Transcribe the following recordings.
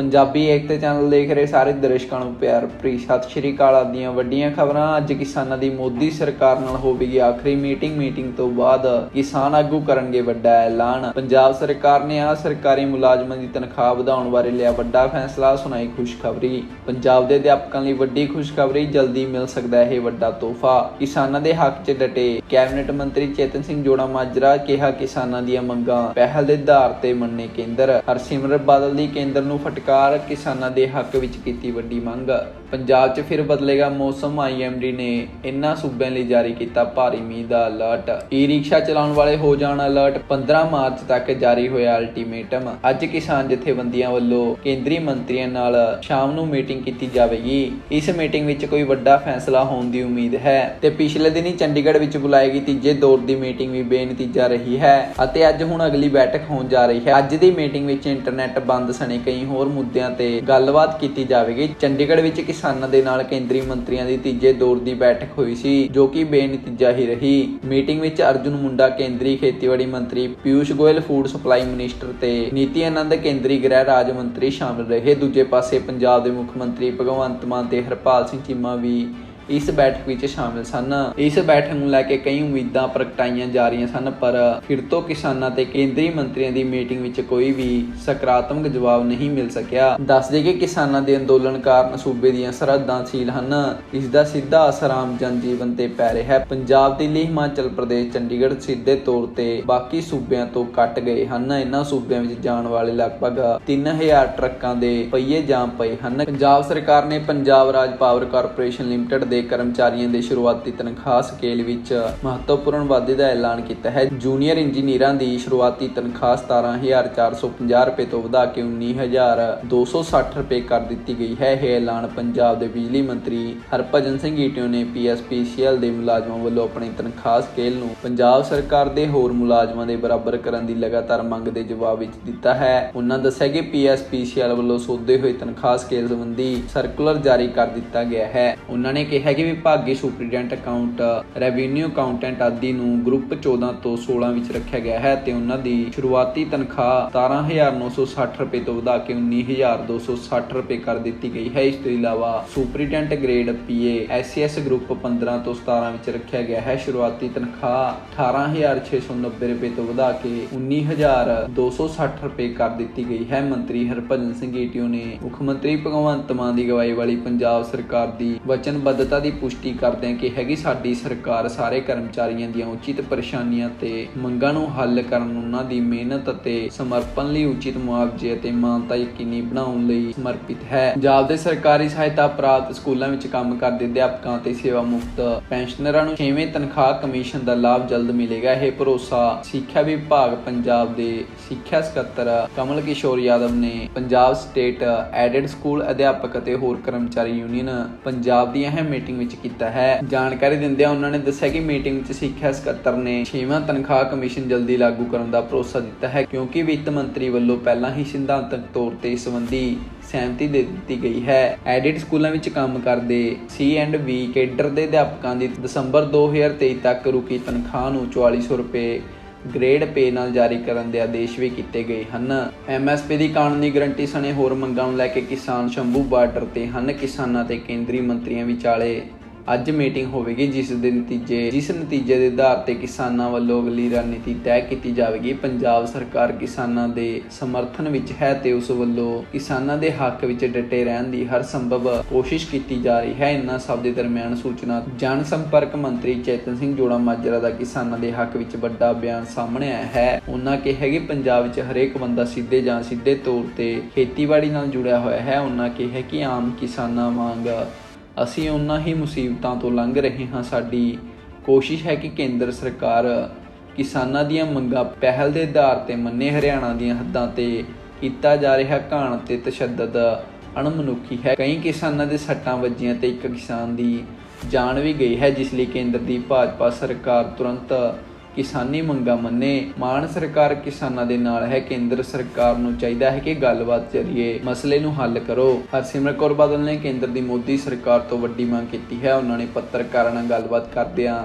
ਪੰਜਾਬੀ ਏਕਤਾ channel ਦੇਖ ਰਹੇ ਸਾਰੇ ਦਰਸ਼ਕਾਂ ਨੂੰ ਪਿਆਰ ਭਰੀ। ਸਤਿ ਸ਼੍ਰੀ ਅਕਾਲ ਆਦੀਆਂ ਵੱਡੀਆਂ ਖਬਰਾਂ। ਅੱਜ ਕਿਸਾਨਾਂ ਦੀ ਮੋਦੀ ਸਰਕਾਰ ਨਾਲ ਹੋਵੇਗੀ ਆਖਰੀ ਮੀਟਿੰਗ। ਮੀਟਿੰਗ ਤੋਂ ਬਾਅਦ ਕਿਸਾਨ ਆਗੂ ਕਰਨਗੇ ਵੱਡਾ ਐਲਾਨ। ਪੰਜਾਬ ਸਰਕਾਰ ਨੇ ਆ ਸਰਕਾਰੀ ਮੁਲਾਜ਼ਮਾਂ ਦੀ ਤਨਖਾਹ ਵਧਾਉਣ ਬਾਰੇ ਲਿਆ ਵੱਡਾ ਫੈਸਲਾ। ਸੁਣਾਈ ਖੁਸ਼ਖਬਰੀ। ਪੰਜਾਬ ਦੇ ਅਧਿਆਪਕਾਂ ਲਈ ਵੱਡੀ ਖੁਸ਼ਖਬਰੀ। ਜਲਦੀ ਮਿਲ ਸਕਦਾ ਹੈ ਇਹ ਵੱਡਾ ਤੋਹਫਾ। ਕਿਸਾਨਾਂ ਦੇ ਹੱਕ 'ਚ ਡਟੇ। ਕੈਬਨਿਟ ਮੰਤਰੀ ਚੇਤਨ ਸਿੰਘ ਜੋੜਾ ਮਾਜਰਾ ਕਿਹਾ ਕਿਸਾਨਾਂ ਦੀਆਂ ਮੰਗਾਂ ਪਹਿਲ ਦੇ ਆਧਾਰ ਤੇ ਮੰਨੇ ਕੇਂਦਰ। ਹਰਸਿਮਰਤ ਬਾਦਲ ਦੀ ਕੇਂਦਰ ਨੂੰ ਫਟਕਾਰ ਕਿਸਾਨਾਂ ਦੇ ਹੱਕ ਵਿੱਚ ਕੀਤੀ ਵੱਡੀ ਮੰਗ। ਪੰਜਾਬ 'ਚ ਫਿਰ ਬਦਲੇਗਾ ਮੌਸਮ। ਆਈਐਮਡੀ ਨੇ ਇਨ੍ਹਾਂ ਸੂਬਿਆਂ ਲਈ ਜਾਰੀ ਕੀਤਾ ਭਾਰੀ ਮੀਂਹ ਦਾ ਅਲਰਟ। ਈ ਰਿਕਸ਼ਾ ਚਲਾਉਣ ਵਾਲੇ ਹੋ ਜਾਣ ਅਲਰਟ। 15 ਮਾਰਚ ਤੱਕ ਜਾਰੀ ਹੋਇਆ ਅਲਟੀਮੇਟਮ ਅੱਜ ਕਿਸਾਨ ਜਥੇਬੰਦੀਆਂ ਵੱਲੋਂ ਕੇਂਦਰੀ ਮੰਤਰੀਆਂ ਨਾਲ ਸ਼ਾਮ ਨੂੰ ਮੀਟਿੰਗ ਕੀਤੀ ਜਾਵੇਗੀ। ਇਸ ਮੀਟਿੰਗ ਵਿੱਚ ਕੋਈ ਵੱਡਾ ਫੈਸਲਾ ਹੋਣ ਦੀ ਉਮੀਦ ਹੈ ਤੇ ਪਿਛਲੇ ਦਿਨੀ ਚੰਡੀਗੜ੍ਹ ਵਿੱਚ ਬੁਲਾਈ ਗਈ ਤੀਜੇ ਦੌਰ ਦੀ ਮੀਟਿੰਗ ਵੀ ਬੇਨਤੀਜਾ ਰਹੀ ਹੈ ਅਤੇ ਅੱਜ ਹੁਣ ਅਗਲੀ ਬੈਠਕ ਹੋਣ ਜਾ ਰਹੀ ਹੈ। ਅੱਜ ਦੀ ਮੀਟਿੰਗ ਵਿੱਚ ਇੰਟਰਨੈਟ ਬੰਦ ਸਣੇ ਕਈ ਹੋਰ ਮੁੱਦਿਆਂ ਤੇ ਗੱਲਬਾਤ ਕੀਤੀ ਜਾਵੇਗੀ। ਚੰਡੀਗੜ੍ਹ ਵਿੱਚ ਕਿਸਾਨਾਂ ਦੇ ਨਾਲ ਕੇਂਦਰੀ ਮੰਤਰੀਆਂ ਦੀ ਤੀਜੇ ਦੌਰ ਦੀ ਬੈਠਕ ਹੋਈ ਸੀ, ਜੋ ਕਿ ਬੇਨਤੀਜਾ ਹੀ ਰਹੀ। ਮੀਟਿੰਗ ਵਿੱਚ ਅਰਜੁਨ ਮੁੰਡਾ, ਕੇਂਦਰੀ ਖੇਤੀਬਾੜੀ ਮੰਤਰੀ Piyush Goyal, food supply minister ਤੇ ਨੀਤੀ ਆਨੰਦ, ਕੇਂਦਰੀ ਗ੍ਰਹਿ ਰਾਜ ਮੰਤਰੀ ਸ਼ਾਮਲ ਰਹੇ। ਦੂਜੇ ਪਾਸੇ ਪੰਜਾਬ ਦੇ ਮੁੱਖ ਮੰਤਰੀ ਭਗਵੰਤ ਮਾਨ ਤੇ ਹਰਪਾਲ ਸਿੰਘ ਚੀਮਾ ਵੀ ਇਸ ਬੈਠਕ ਵਿੱਚ ਸ਼ਾਮਿਲ ਸਨ। ਇਸ ਬੈਠਕ ਨੂੰ ਲੈ ਕੇ ਕਈ ਉਮੀਦਾਂ ਪ੍ਰਗਟਾਈਆਂ ਜਾ ਰਹੀਆਂ ਸਨ, ਪਰ ਫਿਰ ਤੋਂ ਕਿਸਾਨਾਂ ਤੇ ਕੇਂਦਰੀ ਮੰਤਰੀਆਂ ਦੀ ਮੀਟਿੰਗ ਵਿੱਚ ਕੋਈ ਵੀ ਸਕਾਰਾਤਮਕ ਜਵਾਬ ਨਹੀਂ ਮਿਲ ਸਕਿਆ। ਦੱਸ ਦੇ ਕਿ ਕਿਸਾਨਾਂ ਦੇ ਅੰਦੋਲਨ ਕਾਰਨ ਸੂਬੇ ਦੀਆਂ ਸਰਹੱਦਾਂ ਸੀਲ ਹਨ। ਇਸ ਦਾ ਸਿੱਧਾ ਅਸਰ ਆਮ ਜਨਜੀਵਨ ਤੇ ਪੈ ਰਿਹਾ ਹੈ। ਪੰਜਾਬ ਦਿੱਲੀ ਹਿਮਾਚਲ ਪ੍ਰਦੇਸ਼, ਚੰਡੀਗੜ੍ਹ ਸਿੱਧੇ ਤੌਰ ਤੇ ਬਾਕੀ ਸੂਬਿਆਂ ਤੋਂ ਕੱਟ ਗਏ ਹਨ। ਇਹਨਾਂ ਸੂਬਿਆਂ ਵਿੱਚ ਜਾਣ ਵਾਲੇ ਲਗਭਗ 3000 ਟਰੱਕਾਂ ਦੇ ਪਹੀਏ ਜਾਮ ਪਏ ਹਨ। ਪੰਜਾਬ ਸਰਕਾਰ ਨੇ ਪੰਜਾਬ ਰਾਜ ਪਾਵਰ ਕਾਰਪੋਰੇਸ਼ਨ ਲਿਮਟਿਡ ਦੇ ਕਰਮਚਾਰੀਆਂ ਦੇ ਸ਼ੁਰੂਆਤੀ ਤਨਖਾਹ ਸਕੇਲ ਵਿੱਚ ਮਹੱਤਵਪੂਰਨ ਵਾਧੇ ਦਾ ਐਲਾਨ ਕੀਤਾ ਹੈ। ਜੂਨੀਅਰ ਇੰਜੀਨੀਅਰਾਂ ਦੀ ਸ਼ੁਰੂਆਤੀ ਤਨਖਾਹ 17450 ਰੁਪਏ ਤੋਂ ਵਧਾ ਕੇ 19260 ਰੁਪਏ ਕਰ ਦਿੱਤੀ ਗਈ ਹੈ। ਇਹ ਐਲਾਨ ਪੰਜਾਬ ਦੇ ਬਿਜਲੀ ਮੰਤਰੀ ਹਰਭਜਨ ਸਿੰਘ ਈਟਿਓ ਨੇ ਪੀਐਸਪੀਸੀਐਲ ਦੇ ਮੁਲਾਜ਼ਮਾਂ ਵੱਲੋਂ ਆਪਣੀ ਤਨਖਾਹ ਸਕੇਲ ਨੂੰ ਪੰਜਾਬ ਸਰਕਾਰ ਦੇ ਹੋਰ ਮੁਲਾਜ਼ਮਾਂ ਦੇ ਬਰਾਬਰ ਕਰਨ ਦੀ ਲਗਾਤਾਰ ਮੰਗ ਦੇ ਜਵਾਬ ਵਿੱਚ ਦਿੱਤਾ ਹੈ। ਉਹਨਾਂ ਦੱਸਿਆ ਕਿ ਪੀਐਸਪੀਸੀਐਲ ਵੱਲੋਂ ਸੋਧੇ ਹੋਏ ਤਨਖਾਹ ਸਕੇਲ ਸੰਬੰਧੀ ਸਰਕੂਲਰ ਜਾਰੀ ਕਰ ਦਿੱਤਾ ਗਿਆ ਹੈ। ਉਹਨਾਂ ਨੇ ਕਿਹਾ ਕਿ ਵਿਭਾਗੀ ਸੁਪਰੀਡੈਂਟ ਅਕਾਊਂਟ, ਰੈਵਨਿਊ ਅਕਾਊਂਟੈਂਟ ਆਦਿ ਨੂੰ ਗਰੁੱਪ 14 ਤੋਂ 16 ਵਿੱਚ ਰੱਖਿਆ ਗਿਆ ਹੈ ਤੇ ਉਹਨਾਂ ਦੀ ਸ਼ੁਰੂਆਤੀ ਤਨਖਾਹ 17960 ਰੁਪਏ ਤੋਂ ਵਧਾ ਕੇ 19260 ਰੁਪਏ ਕਰ ਦਿੱਤੀ ਗਈ ਹੈ। ਇਸ ਤੋਂ ਇਲਾਵਾ superintendent grade PA SCS group 15 ਤੋਂ 17 ਵਿੱਚ ਰੱਖਿਆ ਗਿਆ ਹੈ। ਸ਼ੁਰੂਆਤੀ ਤਨਖਾਹ 18690 ਰੁਪਏ ਤੋਂ ਵਧਾ ਕੇ 19260 ਰੁਪਏ ਕਰ ਦਿੱਤੀ ਗਈ ਹੈ। ਮੰਤਰੀ ਹਰਭਜਨ ਸਿੰਘ ਈਟਿਓ ਨੇ ਮੁੱਖ ਮੰਤਰੀ ਭਗਵੰਤ ਮਾਨ ਦੀ ਅਗਵਾਈ ਵਾਲੀ ਪੰਜਾਬ ਸਰਕਾਰ ਦੀ ਵਚਨਬੱਧ ਵਚਨਬੱਧਤਾ ਦੀ ਪੁਸ਼ਟੀ ਕਰਦਿਆਂ ਕਿ ਹੈਗੀ ਸਾਡੀ ਸਰਕਾਰ ਸਾਰੇ ਕਰਮਚਾਰੀਆਂ ਦੀਆਂ ਉਚਿਤ ਪਰੇਸ਼ਾਨੀਆਂ ਤੇ ਮੰਗਾਂ ਨੂੰ ਹੱਲ ਕਰਨ, ਉਹਨਾਂ ਦੀ ਮਿਹਨਤ ਅਤੇ ਸਮਰਪਣ ਲਈ ਉਚਿਤ ਮੁਆਵਜ਼ੇ ਅਤੇ ਮਾਨਤਾ ਯਕੀਨੀ ਬਣਾਉਣ ਲਈ ਸਮਰਪਿਤ ਹੈ। ਪੰਜਾਬ ਦੇ ਸਰਕਾਰੀ ਸਹਾਇਤਾ ਪ੍ਰਾਪਤ ਸਕੂਲਾਂ ਵਿੱਚ ਕੰਮ ਕਰਦੇ ਅਧਿਆਪਕਾਂ ਅਤੇ ਸੇਵਾ ਮੁਕਤ ਪੈਨਸ਼ਨਰਾਂ ਨੂੰ 6ਵੇਂ ਤਨਖਾਹ ਕਮਿਸ਼ਨ ਦਾ ਲਾਭ ਜਲਦ ਮਿਲੇਗਾ। ਇਹ ਭਰੋਸਾ ਸਿੱਖਿਆ ਵਿਭਾਗ ਪੰਜਾਬ ਦੇ ਸਿੱਖਿਆ ਸਕੱਤਰ ਕਮਲ ਕਿਸ਼ੋਰ ਯਾਦਵ ਨੇ ਪੰਜਾਬ ਸਟੇਟ ਐਡਡ ਸਕੂਲ ਅਧਿਆਪਕ ਅਤੇ ਹੋਰ ਕਰਮਚਾਰੀ ਯੂਨੀਅਨ ਪੰਜਾਬ ਦੀ ਅਹਿਮ ਮੀਟਿੰਗ ਵਿੱਚ ਕੀਤਾ ਹੈ। ਜਾਣਕਾਰੀ ਦਿੰਦਿਆਂ ਉਹਨਾਂ ਨੇ ਦੱਸਿਆ ਕਿ ਮੀਟਿੰਗ ਵਿੱਚ ਸਿੱਖਿਆ ਸਕੱਤਰ ਨੇ 6ਵਾਂ ਤਨਖਾਹ ਕਮਿਸ਼ਨ ਜਲਦੀ ਲਾਗੂ ਕਰਨ ਦਾ ਭਰੋਸਾ ਦਿੱਤਾ ਹੈ, ਕਿਉਂਕਿ ਵਿੱਤ ਮੰਤਰੀ ਵੱਲੋਂ ਪਹਿਲਾਂ ਹੀ ਸਿਧਾਂਤਕ ਤੌਰ ਤੇ ਇਸ ਸੰਬੰਧੀ ਸਹਿਮਤੀ ਦੇ ਦਿੱਤੀ ਗਈ ਹੈ। ਐਡਿਟ ਸਕੂਲਾਂ ਵਿੱਚ ਕੰਮ ਕਰਦੇ ਸੀ ਐਂਡ ਵੀ ਕੇਡਰ ਦੇ ਅਧਿਆਪਕਾਂ ਦੀ ਦਸੰਬਰ 2023 ਤੱਕ ਰੁਕੀ ਤਨਖਾਹ ਨੂੰ 4400 ਰੁਪਏ ਗ੍ਰੇਡ ਪੇ ਨਾਲ ਜਾਰੀ ਕਰਨ ਦੇ ਆਦੇਸ਼ ਵੀ ਕੀਤੇ ਗਏ ਹਨ। ਐਮਐਸਪੀ ਦੀ ਕਾਨੂੰਨੀ ਗਰੰਟੀ ਸਣੇ ਹੋਰ ਮੰਗਾਂ ਨੂੰ ਲੈ ਕੇ ਕਿਸਾਨ ਸ਼ੰਭੂ ਬਾਰਡਰ ਤੇ ਹਨ। ਕਿਸਾਨਾਂ ਤੇ ਕੇਂਦਰੀ ਮੰਤਰੀਆਂ ਵਿਚਾਲੇ ਅੱਜ ਮੀਟਿੰਗ ਹੋਵੇਗੀ, ਜਿਸ ਦੇ ਨਤੀਜੇ, ਜਿਸ ਨਤੀਜੇ ਦੇ ਆਧਾਰ ਤੇ ਕਿਸਾਨਾਂ ਵੱਲੋਂ ਅਗਲੀ ਰਣਨੀਤੀ ਤੈਅ ਕੀਤੀ ਜਾਵੇਗੀ। ਪੰਜਾਬ ਸਰਕਾਰ ਕਿਸਾਨਾਂ ਦੇ ਸਮਰਥਨ ਵਿੱਚ ਹੈ ਤੇ ਉਸ ਵੱਲੋਂ ਕਿਸਾਨਾਂ ਦੇ ਹੱਕ ਵਿੱਚ ਡਟੇ ਰਹਿਣ ਦੀ ਹਰ ਸੰਭਵ ਕੋਸ਼ਿਸ਼ ਕੀਤੀ ਜਾ ਰਹੀ ਹੈ। ਇਨ੍ਹਾਂ ਸਭ ਦੇ ਦਰਮਿਆਨ ਸੂਚਨਾ ਜਨ ਸੰਪਰਕ ਮੰਤਰੀ ਚੇਤਨ ਸਿੰਘ ਜੋੜਾ ਮਾਜਰਾ ਦਾ ਕਿਸਾਨਾਂ ਦੇ ਹੱਕ ਵਿੱਚ ਵੱਡਾ ਬਿਆਨ ਸਾਹਮਣੇ ਆਇਆ ਹੈ। ਉਹਨਾਂ ਕਿਹਾ ਕਿ ਪੰਜਾਬ ਵਿੱਚ ਹਰੇਕ ਬੰਦਾ ਸਿੱਧੇ ਜਾਂ ਸਿੱਧੇ ਤੌਰ ਤੇ ਖੇਤੀਬਾੜੀ ਨਾਲ ਜੁੜਿਆ ਹੋਇਆ ਹੈ। ਉਹਨਾਂ ਕਿਹਾ ਕਿ ਆਮ ਕਿਸਾਨਾਂ ਵਾਂਗ ਅਸੀਂ ਉਹਨਾਂ ਹੀ ਮੁਸੀਬਤਾਂ ਤੋਂ ਲੰਘ ਰਹੇ ਹਾਂ। ਸਾਡੀ ਕੋਸ਼ਿਸ਼ ਹੈ ਕਿ ਕੇਂਦਰ ਸਰਕਾਰ ਕਿਸਾਨਾਂ ਦੀਆਂ ਮੰਗਾਂ ਪਹਿਲ ਦੇ ਆਧਾਰ ਤੇ ਮੰਨੇ ਹਰਿਆਣਾ ਦੀਆਂ ਹੱਦਾਂ ਤੇ ਕੀਤਾ ਜਾ ਰਿਹਾ ਘਾਣ ਤੇ ਤਸ਼ੱਦਦ। ਅਣਮਨੁੱਖੀ ਹੈ। ਕਈ ਕਿਸਾਨਾਂ ਦੇ ਸੱਟਾਂ ਵੱਜੀਆਂ ਤੇ ਇੱਕ ਕਿਸਾਨ ਦੀ ਜਾਨ ਵੀ ਗਈ ਹੈ, ਜਿਸ ਲਈ ਕੇਂਦਰ ਦੀ ਭਾਜਪਾ ਸਰਕਾਰ ਤੁਰੰਤ ਕਿਸਾਨੀ ਮੰਗਾਂ ਮੰਨੇ, ਮਾਨ ਸਰਕਾਰ ਕਿਸਾਨਾਂ ਦੇ ਨਾਲ ਹੈ, ਕੇਂਦਰ ਸਰਕਾਰ ਨੂੰ ਚਾਹੀਦਾ ਹੈ ਕਿ ਗੱਲਬਾਤ ਜ਼ਰੀਏ ਮਸਲੇ ਨੂੰ ਹੱਲ ਕਰੋ। ਹਰਸਿਮਰਤ ਕੌਰ ਬਾਦਲ ਨੇ ਕੇਂਦਰ ਦੀ ਮੋਦੀ ਸਰਕਾਰ ਤੋਂ ਵੱਡੀ ਮੰਗ ਕੀਤੀ ਹੈ। ਉਹਨਾਂ ਨੇ ਪੱਤਰਕਾਰਾਂ ਨਾਲ ਗੱਲਬਾਤ ਕਰਦਿਆਂ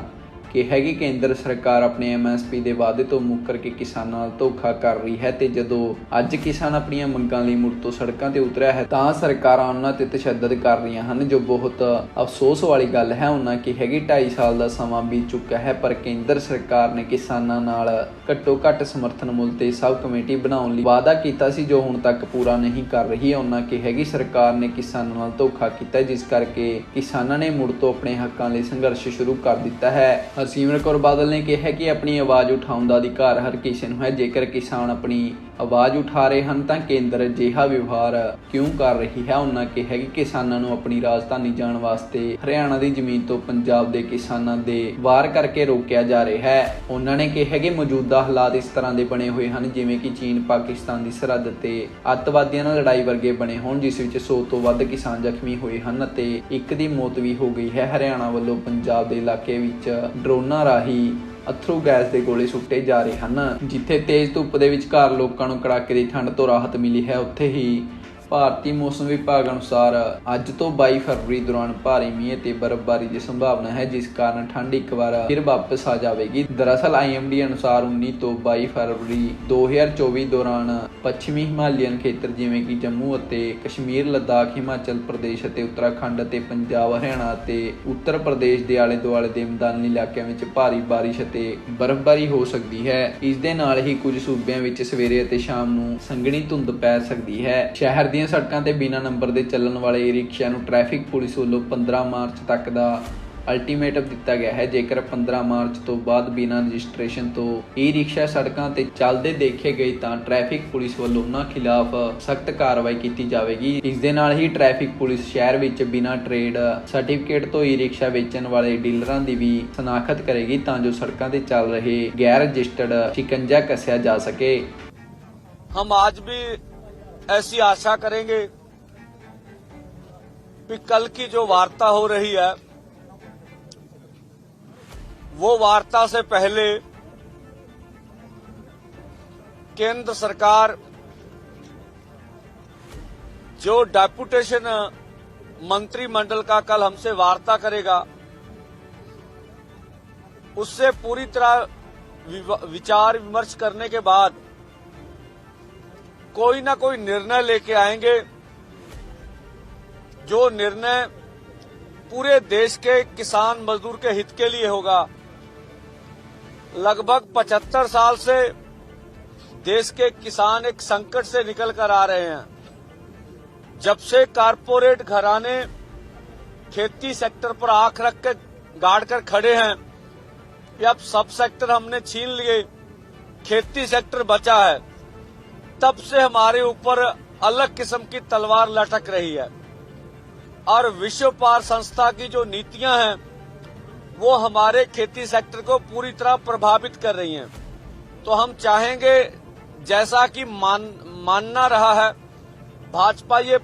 ਕਿਹਾ ਕਿ ਕੇਂਦਰ ਸਰਕਾਰ ਆਪਣੇ ਐਮਐਸਪੀ ਦੇ ਵਾਅਦੇ ਤੋਂ ਮੁੱਕਰ ਕੇ ਕਿਸਾਨਾਂ ਨਾਲ ਧੋਖਾ ਕਰ ਰਹੀ ਹੈ ਤੇ ਜਦੋਂ ਅੱਜ ਕਿਸਾਨ ਆਪਣੀਆਂ ਮੰਗਾਂ ਲਈ ਮੁੜ ਤੋਂ ਸੜਕਾਂ ਤੇ ਉਤਰਿਆ ਹੈ, ਤਾਂ ਸਰਕਾਰਾਂ ਉਹਨਾਂ ਤੇ ਤਸ਼ੱਦਦ ਕਰ ਰਹੀਆਂ ਹਨ, ਜੋ ਬਹੁਤ ਅਫਸੋਸ ਵਾਲੀ ਗੱਲ ਹੈ ਉਹਨਾਂ ਕਿਹਾ ਕਿ 2.5 ਸਾਲ ਦਾ ਸਮਾਂ ਬੀਤ ਚੁੱਕਾ ਹੈ, ਪਰ ਕੇਂਦਰ ਸਰਕਾਰ ਨੇ ਕਿਸਾਨਾਂ ਨਾਲ ਘੱਟੋ ਘੱਟ ਸਮਰਥਨ ਮੁੱਲ ਤੇ ਸਬ ਕਮੇਟੀ ਬਣਾਉਣ ਲਈ ਵਾਅਦਾ ਕੀਤਾ ਸੀ, ਜੋ ਹੁਣ ਤੱਕ ਪੂਰਾ ਨਹੀਂ ਕਰ ਰਹੀ ਹੈ। ਉਹਨਾਂ ਕਿ ਹੈਗੀ ਸਰਕਾਰ ਨੇ ਕਿਸਾਨਾਂ ਨਾਲ ਧੋਖਾ ਕੀਤਾ ਜਿਸ ਕਰਕੇ ਕਿਸਾਨਾਂ ਨੇ ਮੁੜ ਤੋਂ ਆਪਣੇ ਹੱਕਾਂ ਲਈ ਸੰਘਰਸ਼ ਸ਼ੁਰੂ ਕਰ ਦਿੱਤਾ ਹੈ। ਹਰਸਿਮਰਤ ਕੌਰ ਬਾਦਲ ਨੇ ਕਿਹਾ ਕਿ ਆਪਣੀ ਆਵਾਜ਼ ਉਠਾਉਣ ਦਾ ਅਧਿਕਾਰ ਹਰ ਕਿਸੇ ਨੂੰ ਹੈ। ਜੇਕਰ ਕਿਸਾਨ ਆਪਣੀ ਆਵਾਜ਼ ਉਠਾ ਰਹੇ ਹਨ ਤਾਂ ਕੇਂਦਰ ਅਜਿਹਾ ਵਿਵਹਾਰ ਕਿਉਂ ਕਰ ਰਹੀ ਹੈ? ਉਹਨਾਂ ਕਿਹਾ ਕਿ ਕਿਸਾਨਾਂ ਨੂੰ ਆਪਣੀ ਰਾਜਧਾਨੀ ਜਾਣ ਵਾਸਤੇ ਹਰਿਆਣਾ ਦੀ ਜ਼ਮੀਨ ਤੋਂ ਪੰਜਾਬ ਦੇ ਕਿਸਾਨਾਂ ਦੇ ਵਾਰ ਕਰਕੇ ਰੋਕਿਆ ਜਾ ਰਿਹਾ ਹੈ। ਉਹਨਾਂ ਨੇ ਕਿਹਾ ਕਿ ਮੌਜੂਦਾ ਹਾਲਾਤ ਇਸ ਤਰ੍ਹਾਂ ਦੇ ਬਣੇ ਹੋਏ ਹਨ, ਜਿਵੇਂ ਕਿ ਚੀਨ, ਪਾਕਿਸਤਾਨ ਦੀ ਸਰਹੱਦ ਤੇ ਅੱਤਵਾਦੀਆਂ ਨਾਲ ਲੜਾਈ ਵਰਗੇ ਬਣੇ ਹੋਣ, ਜਿਸ ਵਿੱਚ 100 ਤੋਂ ਵੱਧ ਕਿਸਾਨ ਜ਼ਖਮੀ ਹੋਏ ਹਨ ਅਤੇ ਇੱਕ ਦੀ ਮੌਤ ਵੀ ਹੋ ਗਈ ਹੈ। ਹਰਿਆਣਾ ਵੱਲੋਂ ਪੰਜਾਬ ਦੇ ਇਲਾਕੇ ਵਿੱਚ ਡਰੋਨਾਂ ਰਾਹੀਂ ਅਥਰੂ ਗੈਸ ਦੇ ਗੋਲੇ ਸੁੱਟੇ ਜਾ ਰਹੇ ਹਨ, ਜਿੱਥੇ ਤੇਜ਼ ਧੁੱਪ ਦੇ ਵਿਚਕਾਰ ਲੋਕਾਂ ਨੂੰ ਕੜਾਕੇ ਦੀ ਠੰਡ ਤੋਂ ਰਾਹਤ ਮਿਲੀ ਹੈ, ਉੱਥੇ ਹੀ ਭਾਰਤੀ ਮੌਸਮ ਵਿਭਾਗ ਅਨੁਸਾਰ ਅੱਜ ਤੋਂ 22 ਫਰਵਰੀ ਦੌਰਾਨ ਭਾਰੀ ਮੀਂਹ ਤੇ ਬਰਫ਼ਬਾਰੀ ਦੀ ਸੰਭਾਵਨਾ ਹੈ, ਜਿਸ ਕਾਰਨ ਠੰਡ ਇੱਕ ਵਾਰ ਫਿਰ ਵਾਪਸ ਆ ਜਾਵੇਗੀ। ਦਰਅਸਲ IMD ਅਨੁਸਾਰ 19 ਤੋਂ 22 ਫਰਵਰੀ 2024 ਦੌਰਾਨ ਪੱਛਮੀ ਹਿਮਾਲਯਨ ਖੇਤਰ ਜਿਵੇਂ ਕਿ ਜੰਮੂ ਅਤੇ ਕਸ਼ਮੀਰ, ਲੱਦਾਖ, ਹਿਮਾਚਲ ਪ੍ਰਦੇਸ਼ ਅਤੇ ਉੱਤਰਾਖੰਡ ਅਤੇ ਪੰਜਾਬ, ਹਰਿਆਣਾ ਅਤੇ ਉੱਤਰ ਪ੍ਰਦੇਸ਼ ਦੇ ਆਲੇ ਦੁਆਲੇ ਦੇ ਮੈਦਾਨੀ ਇਲਾਕਿਆਂ ਵਿੱਚ ਭਾਰੀ ਬਾਰਿਸ਼ ਅਤੇ ਬਰਫ਼ਬਾਰੀ ਹੋ ਸਕਦੀ ਹੈ। ਇਸ ਦੇ ਨਾਲ ਹੀ ਕੁਝ ਸੂਬਿਆਂ ਵਿੱਚ ਸਵੇਰੇ ਅਤੇ ਸ਼ਾਮ ਨੂੰ ਸੰਘਣੀ ਧੁੰਦ ਪੈ ਸਕਦੀ ਹੈ। ਸ਼ਹਿਰ ਦੀਆਂ ਖੁੱਲੀਆਂ ਸੜਕਾਂ ਤੇ ਬਿਨਾਂ ਨੰਬਰ ਦੇ ਚੱਲਣ ਵਾਲੇ ਰਿਕਸ਼ਿਆਂ ਨੂੰ ਟ੍ਰੈਫਿਕ ਪੁਲਿਸ ਵੱਲੋਂ 15 ਮਾਰਚ ਤੱਕ ਦਾ ਅਲਟੀਮੇਟਮ ਦਿੱਤਾ ਗਿਆ ਹੈ। ਜੇਕਰ 15 ਮਾਰਚ ਤੋਂ ਬਾਅਦ ਬਿਨਾਂ ਰਜਿਸਟ੍ਰੇਸ਼ਨ ਤੋਂ ਈ-ਰਿਕਸ਼ਾ ਸੜਕਾਂ ਤੇ ਚੱਲਦੇ ਦੇਖੇ ਗਏ ਤਾਂ ਟ੍ਰੈਫਿਕ ਪੁਲਿਸ ਵੱਲੋਂ ਉਹਨਾਂ ਖਿਲਾਫ ਸਖਤ ਕਾਰਵਾਈ ਕੀਤੀ ਜਾਵੇਗੀ। ਇਸ ਦੇ ਨਾਲ ਹੀ ਟ੍ਰੈਫਿਕ ਪੁਲਿਸ ਸ਼ਹਿਰ ਵਿੱਚ ਬਿਨਾਂ ਟ੍ਰੇਡ ਸਰਟੀਫਿਕੇਟ ਤੋਂ ਈ-ਰਿਕਸ਼ਾ ਵੇਚਣ ਵਾਲੇ ਡੀਲਰਾਂ ਦੀ ਵੀ ਸਨਾਖਤ ਕਰੇਗੀ ਤਾਂ ਜੋ ਸੜਕਾਂ ਤੇ ਚੱਲ ਰਹੇ ਗੈਰ ਰਜਿਸਟਰਡ ਸ਼ਿਕੰਜਾ ਕੱਸਿਆ ਜਾ ਸਕੇ। ਹਮ ਅੱਜ ਵੀ ऐसी आशा करेंगे कि कल की जो वार्ता हो रही है, वो वार्ता से पहले केंद्र सरकार जो डेपुटेशन मंत्रिमंडल का कल हमसे वार्ता करेगा, उससे पूरी तरह विचार विमर्श करने के बाद कोई ना कोई निर्णय लेके आएँगे। जो निर्णय पूरे देश के किसान मजदूर के हित के लिए होगा। लगभग 75 साल से देश के किसान एक संकट से निकल कर आ रहे हैं। जब से कारपोरेट घराने खेती सेक्टर पर आँख रख के गाड़ कर खड़े हैं, कि अब सब सेक्टर हमने छीन लिए, खेती सेक्टर बचा है। तब से हमारे ऊपर अलग किस्म की तलवार लटक रही है। और विश्व पार संस्था की जो नीतियाँ हैं, वो हमारे खेती सेक्टर को पूरी तरह प्रभावित कर रही हैं। तो हम चाहेंगे, जैसा कि मान, मानना रहा है, भाजपा ये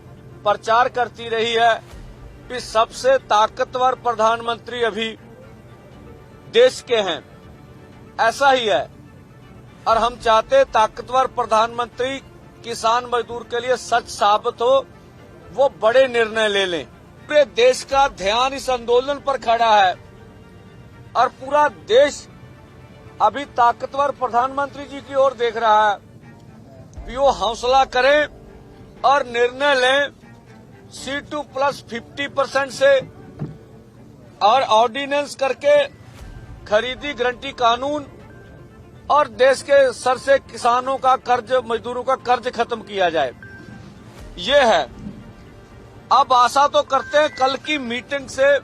प्रचार करती रही है कि सबसे ताकतवर प्रधानमंत्री अभी देश के हैं। ऐसा ही है और हम चाहते ताकतवर प्रधानमंत्री किसान मजदूर के लिए सच साबित हो, वो बड़े निर्णय ले लें। पूरे देश का ध्यान इस आंदोलन पर खड़ा है और पूरा देश अभी ताकतवर प्रधानमंत्री जी की ओर देख रहा है कि वो हौसला करें और निर्णय लें। C two plus fifty percent से और ऑर्डिनेंस करके खरीदी गारंटी कानून और देश के सर से किसानों का कर्ज, मजदूरों का कर्ज खत्म किया जाए। ये है। अब आशा तो करते हैं कल की मीटिंग से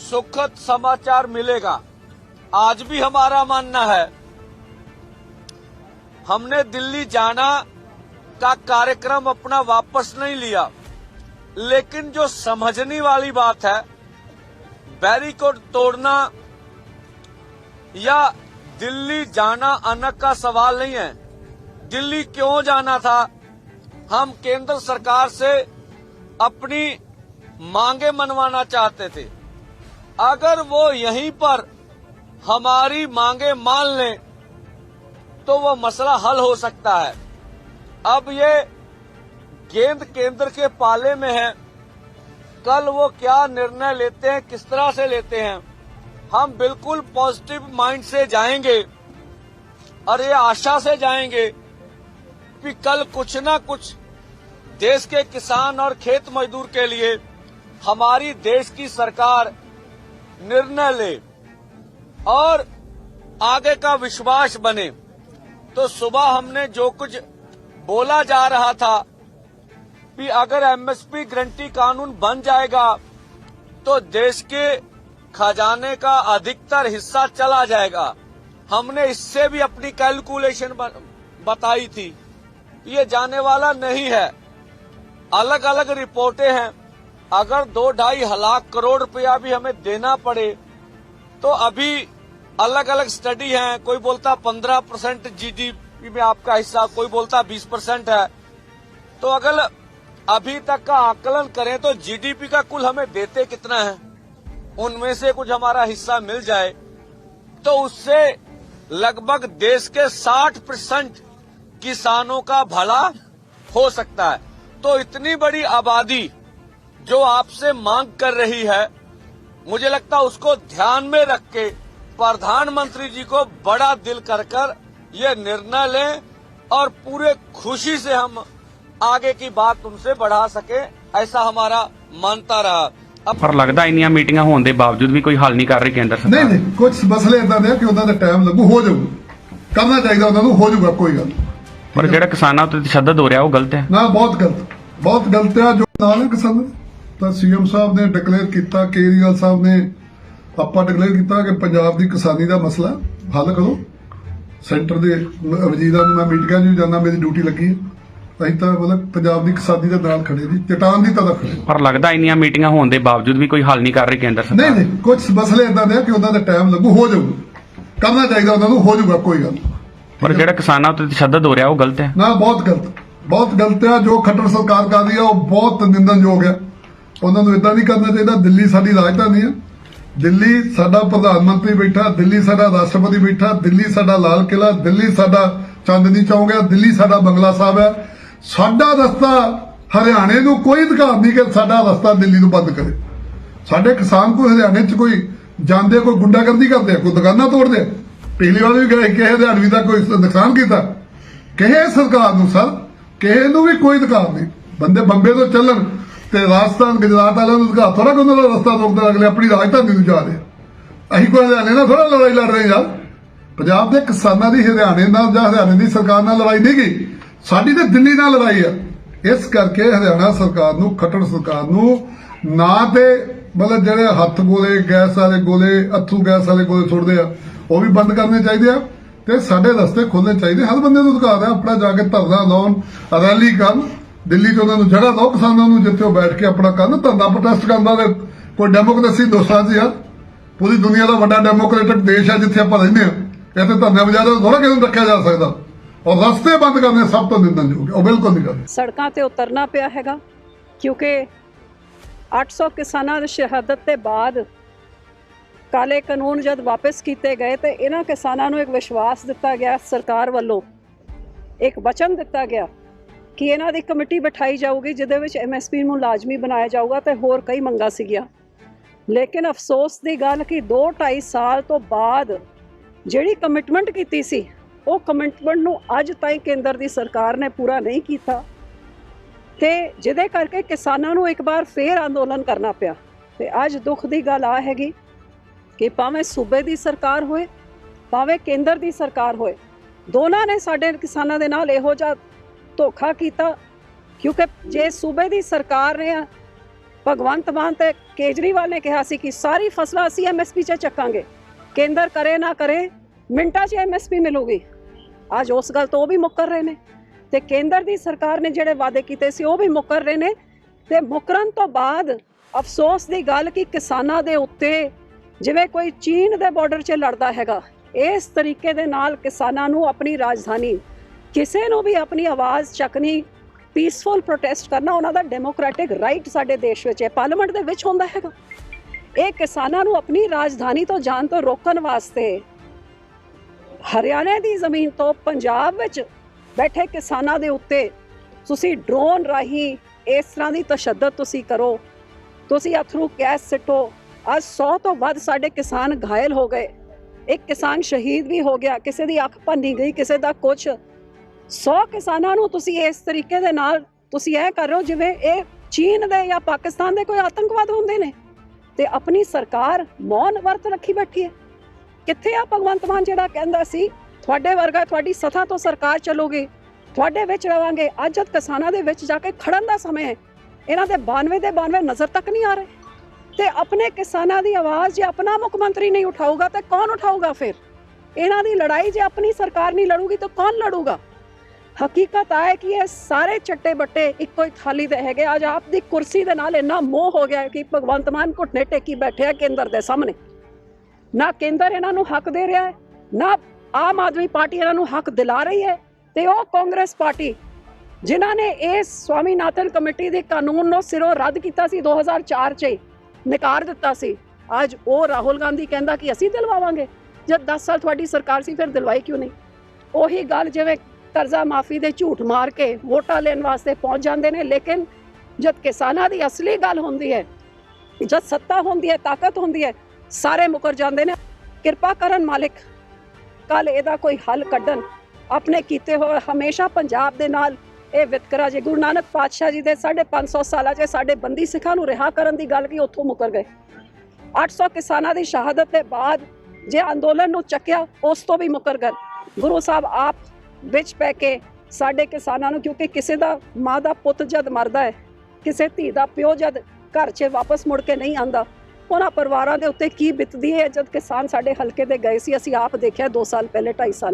सुखद समाचार मिलेगा। आज भी हमारा मानना है, हमने दिल्ली जाना का कार्यक्रम अपना वापस नहीं लिया। लेकिन जो समझने वाली बात है, बैरिकोड तोड़ना या दिल्ली जाना अनक का सवाल नहीं है। दिल्ली क्यों जाना था? हम केंद्र सरकार से अपनी मांगे मनवाना चाहते थे। अगर वो यहीं पर हमारी मांगे मान लें तो वो मसला हल हो सकता है। अब ये गेंद केंद्र के पाले में है। कल वो क्या निर्णय लेते हैं, किस तरह से लेते हैं? हम बिल्कुल पॉजिटिव माइंड से जाएँगे और ये आशा से जाएँगे कि कल कुछ ना कुछ देश के किसान और खेत मजदूर के लिए हमारी देश की सरकार निर्णय ले और आगे का विश्वास बने। तो सुबह हमने जो कुछ बोला जा रहा था कि अगर एमएसपी गारंटी कानून बन जाएगा तो देश के खजाने का अधिकतर हिस्सा चला जाएगा। हमने इससे भी अपनी कैलकुलेशन बताई थी। ये जाने वाला नहीं है। अलग अलग रिपोर्टें हैं। अगर दो ढाई लाख करोड़ रुपया भी हमें देना पड़े तो अभी अलग अलग स्टडी हैं। कोई बोलता पंद्रह परसेंट जीडीपी में आपका हिस्सा, कोई बोलता बीस परसेंट है। तो अगर अभी तक का आकलन करें तो जीडीपी का कुल हमें देते कितना है? उनमें से कुछ हमारा हिस्सा मिल जाए तो उससे लगभग देश के 60 परसेंट किसानों का भला हो सकता है। तो इतनी बड़ी आबादी जो आपसे मांग कर रही है, मुझे लगता उसको ध्यान में रख के प्रधानमंत्री जी को बड़ा दिल कर कर ये निर्णय लें और पूरे खुशी से हम आगे की बात उनसे बढ़ा सके, ऐसा हमारा मानता रहा। ਪਰ ਲੱਗਦਾ ਇੰਨੀਆਂ ਮੀਟਿੰਗਾਂ ਹੋਣ ਦੇ ਬਾਵਜੂਦ ਵੀ ਕੋਈ ਹੱਲ ਨਹੀਂ ਕਰ ਰਹੀ ਕੇਂਦਰ ਨਹੀਂ ਸਰਕਾਰ। ਨਹੀਂ ਕੁਝ ਮਸਲੇ ਇਦਾਂ ਦੇ ਆ ਕਿ ਉਹਨਾਂ ਦਾ ਟਾਈਮ ਲੱਗੂ ਹੋ ਜਾਊਗਾ ਕਰਨਾ ਚਾਹੀਦਾ ਉਹਨਾਂ ਨੂੰ ਹੋ ਜਾਊਗਾ ਕੋਈ ਗੱਲ ਨਹੀਂ। ਪਰ ਜਿਹੜਾ ਕਿਸਾਨਾਂ ਉੱਤੇ ਤਸ਼ੱਦਦ ਹੋ ਰਿਹਾ ਉਹ ਗਲਤ ਹੈ। ਨਾ ਬਹੁਤ ਗਲਤ ਬਹੁਤ ਗਲਤ ਆ ਜੋ ਨਾਲ ਕਿਸਾਨ ਤਾਂ ਸੀਐਮ ਸਾਹਿਬ ਨੇ ਡਿਕਲੇਅਰ ਕੀਤਾ ਕੇਜਰੀਵਾਲ ਸਾਹਿਬ ਨੇ ਆਪਾਂ ਡਿਕਲੇਅਰ ਕੀਤਾ ਕਿ ਪੰਜਾਬ ਦੀ ਕਿਸਾਨੀ ਦਾ ਮਸਲਾ ਹੱਲ ਕਰੋ। ਸੈਂਟਰ ਦੇ ਵਜ਼ੀਰਾਂ ਨੂੰ ਮੈਂ ਮੀਟਿੰਗਾਂ 'ਚ ਵੀ ਜਾਂਦਾ ਮੇਰੀ ਡਿਊਟੀ ਲੱਗੀ ਹੈ। ਅਸੀਂ ਤਾਂ ਮਤਲਬ ਪੰਜਾਬ ਦੀ ਕਿਸਾਨੀ ਦੇ ਨਾਲ ਖੜੇ ਜੀ ਚਟਾਨ ਦੀ ਤਰ੍ਹਾਂ ਖੜੇ ਪਰ ਲੱਗਦਾ ਇੰਨੀਆਂ ਮੀਟਿੰਗਾਂ ਹੋਣ ਦੇ ਬਾਵਜੂਦ ਵੀ ਕੋਈ ਹੱਲ ਨਹੀਂ ਕਰ ਰਹੀ ਕੇਂਦਰ ਨਹੀਂ ਸਰਕਾਰ। ਨਹੀਂ ਕੁਝ ਮਸਲੇ ਇਦਾਂ ਦੇ ਆ ਕਿ ਉਹਨਾਂ ਦਾ ਟਾਈਮ ਲੱਗੂ ਹੋ ਜਾਊਗਾ। ਕਰਨਾ ਚਾਹੀਦਾ ਉਹਨਾਂ ਨੂੰ ਹੋ ਜਾਊਗਾ ਕੋਈ ਗੱਲ ਨਹੀਂ। ਪਰ ਜਿਹੜਾ ਕਿਸਾਨਾਂ ਉੱਤੇ ਤਸ਼ੱਦਦ ਹੋ ਰਿਹਾ ਉਹ ਗਲਤ ਹੈ। ਨਾ ਬਹੁਤ ਗਲਤ ਬਹੁਤ ਗਲਤ ਆ। ਜੋ ਖੱਟਰ ਸਰਕਾਰ ਕਰ ਰਹੀ ਆ ਉਹ ਬਹੁਤ ਨਿੰਦਣਯੋਗ ਆ। ਉਹਨਾਂ ਨੂੰ ਇਦਾਂ ਨਹੀਂ ਕਰਨਾ ਚਾਹੀਦਾ ਦਿੱਲੀ ਸਾਡੀ ਰਾਜਧਾਨੀ ਆ। ਦਿੱਲੀ ਸਾਡਾ ਪ੍ਰਧਾਨ ਮੰਤਰੀ ਬੈਠਾ ਦਿੱਲੀ ਸਾਡਾ ਰਾਸ਼ਟਰਪਤੀ ਬੈਠਾ ਦਿੱਲੀ ਸਾਡਾ ਲਾਲ ਕਿਲਾ ਦਿੱਲੀ ਸਾਡਾ ਚਾਂਦਨੀ ਚੌਂਕ ਆ ਦਿੱਲੀ ਸਾਡਾ ਬੰਗਲਾ ਸਾਹਿਬ ਆ। ਸਾਡਾ ਰਸਤਾ ਹਰਿਆਣੇ ਨੂੰ ਕੋਈ ਅਧਿਕਾਰ ਨਹੀਂ ਕਿ ਸਾਡਾ ਰਸਤਾ ਦਿੱਲੀ ਨੂੰ ਬੰਦ ਕਰੇ। ਸਾਡੇ ਕਿਸਾਨ ਕੋਈ ਹਰਿਆਣੇ 'ਚ ਕੋਈ ਜਾਂਦੇ, ਕੋਈ ਗੁੰਡਾਗਰਦੀ ਕਰਦੇ ਕੋਈ ਦੁਕਾਨਾਂ ਤੋੜਦੇ ਆ। ਪਿਛਲੀ ਵਾਰ ਵੀ ਗਏ ਕਿਸੇ ਹਰਿਆਣਵੀ ਦਾ ਕੋਈ ਨੁਕਸਾਨ ਕੀਤਾ। ਕਿਸੇ ਸਰਕਾਰ ਨੂੰ ਸਰ, ਕਿਸੇ ਨੂੰ ਵੀ ਕੋਈ ਅਧਿਕਾਰ ਨਹੀਂ। ਬੰਦੇ ਬੰਬੇ ਤੋਂ ਚੱਲਣ ਤੇ ਰਾਜਸਥਾਨ, ਗੁਜਰਾਤ ਵਾਲਿਆਂ ਨੂੰ ਅਧਿਕਾਰ ਥੋੜਾ ਕੋਈ ਉਹਨਾਂ ਰਸਤਾ ਰੋਕਦਾ ਅਗਲੇ ਆਪਣੀ ਰਾਜਧਾਨੀ ਨੂੰ ਜਾ ਰਹੇ ਅਸੀਂ ਕੋਈ ਹਰਿਆਣੇ ਨਾਲ ਥੋੜਾ ਲੜਾਈ ਲੜ ਰਹੇ ਯਾਰ। ਪੰਜਾਬ ਦੇ ਕਿਸਾਨਾਂ ਦੀ ਹਰਿਆਣੇ ਨਾਲ ਜਾਂ ਹਰਿਆਣੇ ਦੀ ਸਰਕਾਰ ਨਾਲ ਲੜਾਈ ਨਹੀਂ ਗਈ। ਸਾਡੀ ਤਾਂ ਦਿੱਲੀ ਨਾਲ ਲੜਾਈ ਆ। ਇਸ ਕਰਕੇ ਹਰਿਆਣਾ ਸਰਕਾਰ ਨੂੰ, ਖੱਟੜ ਸਰਕਾਰ ਨੂੰ ਨਾ ਤੇ ਮਤਲਬ ਜਿਹੜੇ ਹੱਥ ਗੋਲੇ, ਗੈਸ ਵਾਲੇ ਗੋਲੇ ਅਥੂ ਗੈਸ ਵਾਲੇ ਗੋਲੇ ਛੁੱਟਦੇ ਆ, ਉਹ ਵੀ ਬੰਦ ਕਰਨੇ ਚਾਹੀਦੇ ਆ ਤੇ ਸਾਡੇ ਰਸਤੇ ਖੋਲਣੇ ਚਾਹੀਦੇ ਹਰ ਬੰਦੇ ਨੂੰ ਅਧਿਕਾਰ ਹੈ ਆਪਣਾ ਜਾ ਕੇ ਧਰਨਾ ਲਾਉਣ, ਰੈਲੀ ਕਰਨ, ਦਿੱਲੀ 'ਚ ਉਹਨਾਂ ਨੂੰ ਜਗ੍ਹਾ ਦਿਓ, ਕਿਸਾਨਾਂ ਨੂੰ ਜਿੱਥੇ ਉਹ ਬੈਠ ਕੇ ਆਪਣਾ ਕਰਨ, ਧਰਨਾ ਪ੍ਰੋਟੈਸਟ ਕਰਨ ਦਾ ਕੋਈ ਡੈਮੋਕ੍ਰੇਸੀ ਦੋਸਤਾਂ ਜੀ ਆ। ਪੂਰੀ ਦੁਨੀਆ ਦਾ ਵੱਡਾ ਡੈਮੋਕ੍ਰੈਟਿਕ ਦੇਸ਼ ਹੈ ਜਿੱਥੇ ਆਪਾਂ ਰਹਿੰਦੇ ਹਾਂ ਇੱਥੇ ਧਰਨੇ ਵਜਾਦਾ ਥੋੜਾ ਕਿਸੇ ਨੂੰ ਰੱਖਿਆ ਜਾ ਸਕਦਾ। ਔਰ ਰਸਤੇ ਬੰਦ ਕਰਨੇ ਸਭ ਤੋਂ ਨਿੰਦਣਯੋਗ ਹੈ, ਉਹ ਬਿਲਕੁਲ ਨਹੀਂ ਕਰਦੇ ਸੜਕਾਂ ਤੇ ਉਤਰਨਾ ਪਿਆ ਹੈਗਾ, ਕਿਉਂਕਿ 800 ਕਿਸਾਨਾਂ ਦੀ ਸ਼ਹਾਦਤ ਦੇ ਬਾਅਦ ਕਾਲੇ ਕਾਨੂੰਨ ਜਦ ਵਾਪਸ ਕੀਤੇ ਗਏ ਤੇ ਇਹਨਾਂ ਕਿਸਾਨਾਂ ਨੂੰ ਇੱਕ ਵਿਸ਼ਵਾਸ ਦਿੱਤਾ ਗਿਆ ਸਰਕਾਰ ਵੱਲੋਂ, ਇੱਕ ਵਚਨ ਦਿੱਤਾ ਗਿਆ ਕਿ ਇਹਨਾਂ ਦੀ ਕਮੇਟੀ ਬਿਠਾਈ ਜਾਊਗੀ, ਜਿਹਦੇ ਵਿੱਚ ਐਮਐਸਪੀ ਨੂੰ ਲਾਜ਼ਮੀ ਬਣਾਇਆ ਜਾਊਗਾ ਤੇ ਹੋਰ ਕਈ ਮੰਗਾਂ ਸੀਗੀਆਂ। ਲੇਕਿਨ ਅਫਸੋਸ ਦੀ ਗੱਲ ਕਿ 2.5 ਸਾਲ ਤੋਂ ਬਾਅਦ ਜਿਹੜੀ ਕਮਿਟਮੈਂਟ ਕੀਤੀ ਸੀ ਉਹ ਕਮਿਟਮੈਂਟ ਨੂੰ ਅੱਜ ਤਾਈਂ ਕੇਂਦਰ ਦੀ ਸਰਕਾਰ ਨੇ ਪੂਰਾ ਨਹੀਂ ਕੀਤਾ। ਤੇ ਜਿਹਦੇ ਕਰਕੇ ਕਿਸਾਨਾਂ ਨੂੰ ਇੱਕ ਵਾਰ ਫੇਰ ਅੰਦੋਲਨ ਕਰਨਾ ਪਿਆ। ਤੇ ਅੱਜ ਦੁੱਖ ਦੀ ਗੱਲ ਆ ਹੈਗੀ ਕਿ ਭਾਵੇਂ ਸੂਬੇ ਦੀ ਸਰਕਾਰ ਹੋਏ, ਭਾਵੇਂ ਕੇਂਦਰ ਦੀ ਸਰਕਾਰ ਹੋਏ, ਦੋਨਾਂ ਨੇ ਸਾਡੇ ਕਿਸਾਨਾਂ ਦੇ ਨਾਲ ਇਹੋ ਜਿਹਾ ਧੋਖਾ ਕੀਤਾ। ਕਿਉਂਕਿ ਜੇ ਸੂਬੇ ਦੀ ਸਰਕਾਰ ਨੇ ਭਗਵੰਤ ਮਾਨ ਤੇ ਕੇਜਰੀਵਾਲ ਨੇ ਕਿਹਾ ਸੀ ਕਿ ਸਾਰੀ ਫਸਲਾਂ ਅਸੀਂ ਐਮਐਸਪੀ 'ਚ ਚੱਕਾਂਗੇ। ਕੇਂਦਰ ਕਰੇ ਨਾ ਕਰੇ, ਮਿੰਟਾਂ 'ਚ ਐਮਐਸਪੀ ਮਿਲੂਗੀ। ਅੱਜ ਉਸ ਗੱਲ ਤੋਂ ਉਹ ਵੀ ਮੁੱਕਰ ਰਹੇ ਨੇ। ਤੇ ਕੇਂਦਰ ਦੀ ਸਰਕਾਰ ਨੇ ਜਿਹੜੇ ਵਾਅਦੇ ਕੀਤੇ ਸੀ, ਉਹ ਵੀ ਮੁੱਕਰ ਰਹੇ ਨੇ। ਤੇ ਮੁੱਕਰਨ ਤੋਂ ਬਾਅਦ ਅਫਸੋਸ ਦੀ ਗੱਲ ਕਿ ਕਿਸਾਨਾਂ ਦੇ ਉੱਤੇ ਜਿਵੇਂ ਕੋਈ ਚੀਨ ਦੇ ਬਾਰਡਰ 'ਚ ਲੜਦਾ ਹੈਗਾ, ਇਸ ਤਰੀਕੇ ਦੇ ਨਾਲ ਕਿਸਾਨਾਂ ਨੂੰ ਆਪਣੀ ਰਾਜਧਾਨੀ ਕਿਸੇ ਨੂੰ ਵੀ ਆਪਣੀ ਆਵਾਜ਼ ਚੱਕਣੀ ਪੀਸਫੁਲ ਪ੍ਰੋਟੈਸਟ ਕਰਨਾ, ਉਹਨਾਂ ਦਾ ਡੈਮੋਕ੍ਰੈਟਿਕ ਰਾਈਟ ਸਾਡੇ ਦੇਸ਼ ਵਿੱਚ ਹੈ ਪਾਰਲੀਮੈਂਟ ਦੇ ਵਿੱਚ ਹੁੰਦਾ ਹੈਗਾ। ਇਹ ਕਿਸਾਨਾਂ ਨੂੰ ਆਪਣੀ ਰਾਜਧਾਨੀ ਤੋਂ ਜਾਣ ਤੋਂ ਰੋਕਣ ਵਾਸਤੇ ਹਰਿਆਣਾ ਦੀ ਜ਼ਮੀਨ ਤੋਂ ਪੰਜਾਬ ਵਿੱਚ ਬੈਠੇ ਕਿਸਾਨਾਂ ਦੇ ਉੱਤੇ ਤੁਸੀਂ ਡਰੋਨ ਰਾਹੀਂ ਇਸ ਤਰ੍ਹਾਂ ਦੀ ਤਸ਼ੱਦਦ ਤੁਸੀਂ ਕਰੋ। ਤੁਸੀਂ ਅਥਰੂ ਗੈਸ ਸਿੱਟੋ। ਅੱਜ 100 ਤੋਂ ਵੱਧ ਸਾਡੇ ਕਿਸਾਨ ਘਾਇਲ ਹੋ ਗਏ। ਇੱਕ ਕਿਸਾਨ ਸ਼ਹੀਦ ਵੀ ਹੋ ਗਿਆ। ਕਿਸੇ ਦੀ ਅੱਖ ਭੰਨੀ ਗਈ, ਕਿਸੇ ਦਾ ਕੁਛ। 100 ਕਿਸਾਨਾਂ ਨੂੰ ਤੁਸੀਂ ਇਸ ਤਰੀਕੇ ਦੇ ਨਾਲ ਤੁਸੀਂ ਇਹ ਕਰ ਰਹੇ ਹੋ, ਜਿਵੇਂ ਇਹ ਚੀਨ ਦੇ ਜਾਂ ਪਾਕਿਸਤਾਨ ਦੇ ਕੋਈ ਆਤੰਕਵਾਦ ਹੁੰਦੇ ਨੇ। ਤੇ ਆਪਣੀ ਸਰਕਾਰ ਮੌਨ ਵਰਤ ਰੱਖੀ ਬੈਠੀ ਹੈ। ਕਿੱਥੇ ਆ ਭਗਵੰਤ ਮਾਨ ਜਿਹੜਾ ਕਹਿੰਦਾ ਸੀ, ਤੁਹਾਡੇ ਵਰਗਾ ਤੁਹਾਡੀ ਸਥਾ ਤੋਂ ਸਰਕਾਰ ਚੱਲੂਗੀ, ਤੁਹਾਡੇ ਵਿੱਚ ਰਵਾਂਗੇ, ਅੱਜ ਕਿਸਾਨਾਂ ਦੇ ਵਿੱਚ ਜਾ ਕੇ ਖੜਨ ਦਾ ਸਮਾਂ ਹੈ, ਇਹਨਾਂ ਦੇ 92 ਦੇ 92 ਨਜ਼ਰ ਤੱਕ ਨਹੀਂ ਆ ਰਹੇ। ਤੇ ਆਪਣੇ ਕਿਸਾਨਾਂ ਦੀ ਆਵਾਜ਼ ਜੇ ਆਪਣਾ ਮੁੱਖ ਮੰਤਰੀ ਨਹੀਂ ਉਠਾਊਗਾ, ਤਾਂ ਕੌਣ ਉਠਾਊਗਾ ਫਿਰ? ਇਹਨਾਂ ਦੀ ਲੜਾਈ ਜੇ ਆਪਣੀ ਸਰਕਾਰ ਨਹੀਂ ਲੜੂਗੀ, ਤਾਂ ਕੌਣ ਲੜੂਗਾ? ਹਕੀਕਤ ਆ ਹੈ ਕਿ ਇਹ ਸਾਰੇ ਚੱਟੇ ਬੱਟੇ ਇੱਕੋ ਹੀ ਥਾਲੀ ਦੇ ਹੈਗੇ, ਅੱਜ ਆਪ ਦੀ ਕੁਰਸੀ ਦੇ ਨਾਲ ਇੰਨਾ ਮੋਹ ਹੋ ਗਿਆ ਕਿ ਭਗਵੰਤ ਮਾਨ ਘੁੱਟਨੇ ਟੇਕੀ ਬੈਠੇ ਆ ਕੇਂਦਰ ਦੇ ਸਾਹਮਣੇ। ਨਾ ਕੇਂਦਰ ਇਹਨਾਂ ਨੂੰ ਹੱਕ ਦੇ ਰਿਹਾ ਹੈ, ਨਾ ਆਮ ਆਦਮੀ ਪਾਰਟੀ ਇਹਨਾਂ ਨੂੰ ਹੱਕ ਦਿਲਾ ਰਹੀ ਹੈ ਤੇ ਉਹ ਕਾਂਗਰਸ ਪਾਰਟੀ ਜਿਨ੍ਹਾਂ ਨੇ ਇਸ ਸਵਾਮੀਨਾਥਨ ਕਮੇਟੀ ਦੇ ਕਾਨੂੰਨ ਨੂੰ ਸਿਰੋਂ ਰੱਦ ਕੀਤਾ ਸੀ 2004 ਚ ਨਕਾਰ ਦਿੱਤਾ ਸੀ। ਅੱਜ ਉਹ ਰਾਹੁਲ ਗਾਂਧੀ ਕਹਿੰਦਾ ਕਿ ਅਸੀਂ ਦਿਲਵਾਵਾਂਗੇ। ਜਦ 10 ਸਾਲ ਤੁਹਾਡੀ ਸਰਕਾਰ ਸੀ, ਫਿਰ ਦਿਲਵਾਈ ਕਿਉਂ ਨਹੀਂ? ਉਹੀ ਗੱਲ ਜਿਵੇਂ ਕਰਜ਼ਾ ਮਾਫੀ ਦੇ ਝੂਠ ਮਾਰ ਕੇ ਵੋਟਾਂ ਲੈਣ ਵਾਸਤੇ ਪਹੁੰਚ ਜਾਂਦੇ ਨੇ, ਲੇਕਿਨ ਜਦ ਕਿਸਾਨਾਂ ਦੀ ਅਸਲੀ ਗੱਲ ਹੁੰਦੀ ਹੈ, ਜਦ ਸੱਤਾ ਹੁੰਦੀ ਹੈ, ਤਾਕਤ ਹੁੰਦੀ ਹੈ ਸਾਰੇ ਮੁਕਰ ਜਾਂਦੇ ਨੇ। ਕਿਰਪਾ ਕਰਨ ਮਾਲਿਕ, ਕੱਲ ਇਹਦਾ ਕੋਈ ਹੱਲ ਕੱਢਣ। ਆਪਣੇ ਕੀਤੇ ਹੋਏ ਹਮੇਸ਼ਾ ਪੰਜਾਬ ਦੇ ਨਾਲ ਇਹ ਵਿਤਕਰਾ ਜੇ, ਗੁਰੂ ਨਾਨਕ ਪਾਤਸ਼ਾਹ ਜੀ ਦੇ 550 ਸਾਲਾਂ 'ਚ ਸਾਡੇ ਬੰਦੀ ਸਿੱਖਾਂ ਨੂੰ ਰਿਹਾ ਕਰਨ ਦੀ ਗੱਲ ਕੀ ਉੱਥੋਂ ਮੁਕਰ ਗਏ। 800 ਕਿਸਾਨਾਂ ਦੀ ਸ਼ਹਾਦਤ ਦੇ ਬਾਅਦ ਜੇ ਅੰਦੋਲਨ ਨੂੰ ਚੱਕਿਆ, ਉਸ ਤੋਂ ਵੀ ਮੁਕਰ ਗਏ। ਗੁਰੂ ਸਾਹਿਬ ਆਪ ਵਿੱਚ ਪੈ ਕੇ ਸਾਡੇ ਕਿਸਾਨਾਂ ਨੂੰ, ਕਿਉਂਕਿ ਕਿਸੇ ਦਾ ਮਾਂ ਦਾ ਪੁੱਤ ਜਦ ਮਰਦਾ ਹੈ, ਕਿਸੇ ਧੀ ਦਾ ਪਿਓ ਜਦ ਘਰ 'ਚ ਵਾਪਸ ਮੁੜ ਕੇ ਨਹੀਂ ਆਂਦਾ ਉਹਨਾਂ ਪਰਿਵਾਰਾਂ ਦੇ ਉੱਤੇ ਕੀ ਬੀਤਦੀ ਹੈ ਜਦ ਕਿਸਾਨ ਸਾਡੇ ਹਲਕੇ ਦੇ ਗਏ ਸੀ, ਅਸੀਂ ਆਪ ਦੇਖਿਆ 2 ਸਾਲ ਪਹਿਲੇ 2.5 ਸਾਲ